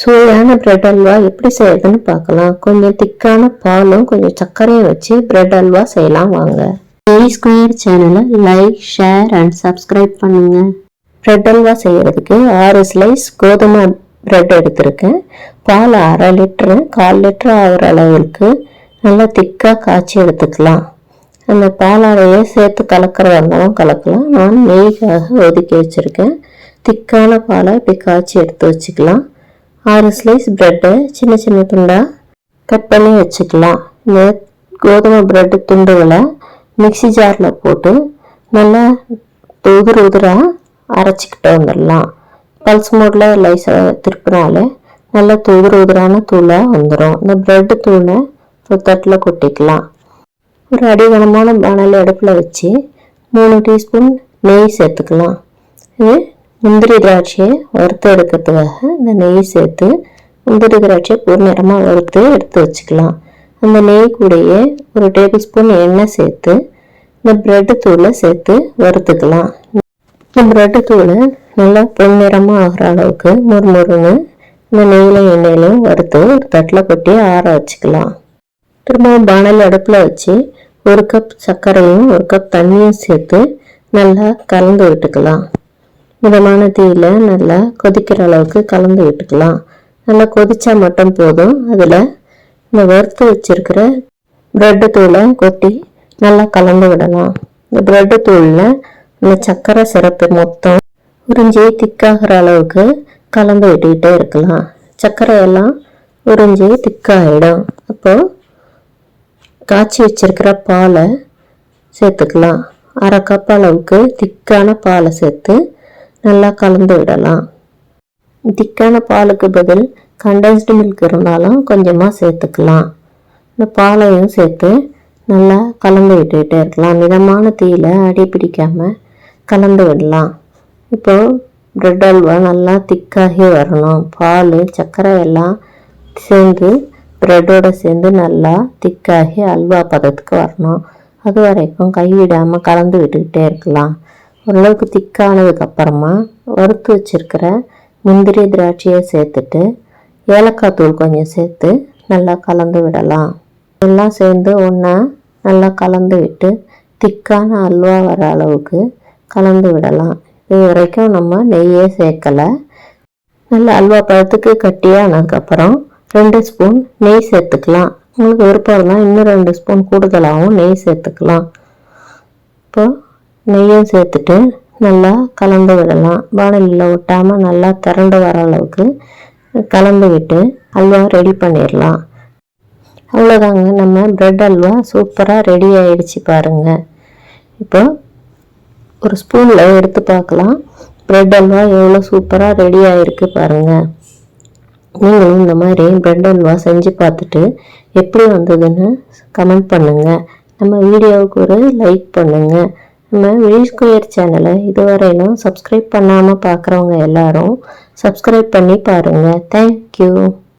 சுவையான பிரெட் அல்வா எப்படி செய்யறதுன்னு பார்க்கலாம். கொஞ்சம் திக்கான பாலும் கொஞ்சம் சர்க்கரையும் வச்சு பிரெட் அல்வா செய்யலாம் வாங்க. ஏ ஸ்கொயர் சேனலை லைக் ஷேர் அண்ட் சப்ஸ்கிரைப் பண்ணுங்க. பிரெட் அல்வா செய்யறதுக்கு ஆறு ஸ்லைஸ் கோதுமை பிரெட் எடுத்திருக்கேன். பால் அரை லிட்டரு கால் லிட்டரு ஆகிற அளவுக்கு நல்லா திக்காக காய்ச்சி எடுத்துக்கலாம். அந்த பாலாடையை சேர்த்து கலக்கிறதா இருந்தாலும் கலக்கலாம். நான் நெய்க்காக ஒதுக்கி வச்சுருக்கேன். திக்கான பாலை இப்படி காய்ச்சி எடுத்து வச்சுக்கலாம். ஆறு ஸ்லைஸ் ப்ரெட்டை சின்ன சின்ன துண்டாக கட் பண்ணி வச்சுக்கலாம். இந்த கோதுமை ப்ரெட்டு துண்டுகளை மிக்ஸி ஜாரில் போட்டு நல்லா உதிர் உதிராக அரைச்சிக்கிட்டு வந்துடலாம். பல்ஸ் மோடில் லைஸாக திருப்பினாலே நல்லா துதிர் உதிரான தூளாக வந்துடும் இந்த ப்ரெட்டு தூளை ஒரு தட்டில் கொட்டிக்கலாம். ஒரு அடிகனமான பானையில் அடுப்பில் வச்சு மூணு டீஸ்பூன் நெய் சேர்த்துக்கலாம். இது முந்திரி திராட்சையை வறுத்து எடுக்கிறதுக்காக இந்த நெய் சேர்த்து முந்திரி திராட்சையை பொருநிறமாக வறுத்து எடுத்து வச்சுக்கலாம். அந்த நெய் கூடயே ஒரு டேபிள் ஸ்பூன் எண்ணெய் சேர்த்து இந்த ப்ரெட்டு தூளை சேர்த்து வறுத்துக்கலாம். இந்த ப்ரெட்டு தூளை நல்லா பொன்னிறமாக ஆகிற அளவுக்கு முறுமுறுன்னு இந்த நெய்லையும் எண்ணெயிலையும் வறுத்து ஒரு தட்டில் கொட்டி ஆற வச்சுக்கலாம். திரும்பவும் பானல் அடுப்பில் வச்சு ஒரு கப் சர்க்கரையும் ஒரு கப் தண்ணியும் சேர்த்து நல்லா கலந்து விட்டுக்கலாம். மிதமான தீயில் நல்லா கொதிக்கிற அளவுக்கு கலந்து விட்டுக்கலாம். நல்லா கொதிச்சா மட்டும் போதும். அதில் இந்த வறுத்து வச்சிருக்கிற ப்ரெட்டு தூளை கொட்டி நல்லா கலந்து விடலாம். இந்த ப்ரெட்டு தூளில் இந்த சர்க்கரை சிறப்பு மொத்தம் உறிஞ்சி திக்காகிற அளவுக்கு கலந்து விட்டுக்கிட்டே இருக்கலாம். சர்க்கரையெல்லாம் உறிஞ்சி திக்காகிடும் அப்போது காய்ச்சி வச்சிருக்கிற பாலை சேர்த்துக்கலாம். அரை கப் அளவுக்கு திக்கான பாலை சேர்த்து நல்லா கலந்து விடலாம். திக்கான பாலுக்கு பதில் கண்டென்ஸ்டு மில்க் இருந்தாலும் கொஞ்சமாக சேர்த்துக்கலாம். இந்த பாலையும் சேர்த்து நல்லா கலந்து விட்டுக்கிட்டே இருக்கலாம். மிதமான தீயில அடி பிடிக்காமல் கலந்து விடலாம். இப்போது ப்ரெட் அல்வா நல்லா திக்காகி வரணும். பால் சர்க்கரை எல்லாம் சேர்ந்து ப்ரெட்டோடு சேர்ந்து நல்லா திக்காகி அல்வா பதத்துக்கு வரணும். அது வரைக்கும் கைவிடாமல் கலந்து விட்டுக்கிட்டே இருக்கலாம். ஓரளவுக்கு திக்கானதுக்கு அப்புறமா வறுத்து வச்சிருக்கிற முந்திரி திராட்சையை சேர்த்துட்டு ஏலக்காய் தூள் கொஞ்சம் சேர்த்து நல்லா கலந்து விடலாம். எல்லாம் சேர்ந்து ஒன்றா நல்லா கலந்து விட்டு திக்கான அல்வா வர அளவுக்கு கலந்து விடலாம். இது வரைக்கும் நம்ம நெய்யே சேர்க்கலை. நல்ல அல்வா பழத்துக்கு கட்டியானதுக்கப்புறம் ரெண்டு ஸ்பூன் நெய் சேர்த்துக்கலாம். உங்களுக்கு விருப்பம் இருந்தால் இன்னும் ரெண்டு ஸ்பூன் கூடுதலாகவும் நெய் சேர்த்துக்கலாம். இப்போ நெய்யும் சேர்த்துட்டு நல்லா கலந்து விடலாம். வானலியில் ஒட்டாமல் நல்லா திரண்டு வர அளவுக்கு கலந்து விட்டு அல்வா ரெடி பண்ணிடலாம். அவ்வளோதாங்க நம்ம ப்ரெட் அல்வா சூப்பராக ரெடி ஆயிடுச்சு பாருங்கள் இப்போ ஒரு ஸ்பூனில் எடுத்து பார்க்கலாம். ப்ரெட் அல்வா எவ்வளோ சூப்பராக ரெடி ஆகிருக்கு பாருங்கள் நீங்களும் இந்த மாதிரி ப்ரெட் அல்வா செஞ்சு பார்த்துட்டு எப்படி வந்ததுன்னு கமெண்ட் பண்ணுங்கள் நம்ம வீடியோவுக்கு ஒரு லைக் பண்ணுங்கள் நம்ம வி ஸ்கொயர் சேனலை இதுவரையிலும் சப்ஸ்கிரைப் பண்ணாமல் பார்க்குறவங்க எல்லாரும் சப்ஸ்கிரைப் பண்ணி பாருங்கள் தேங்க்யூ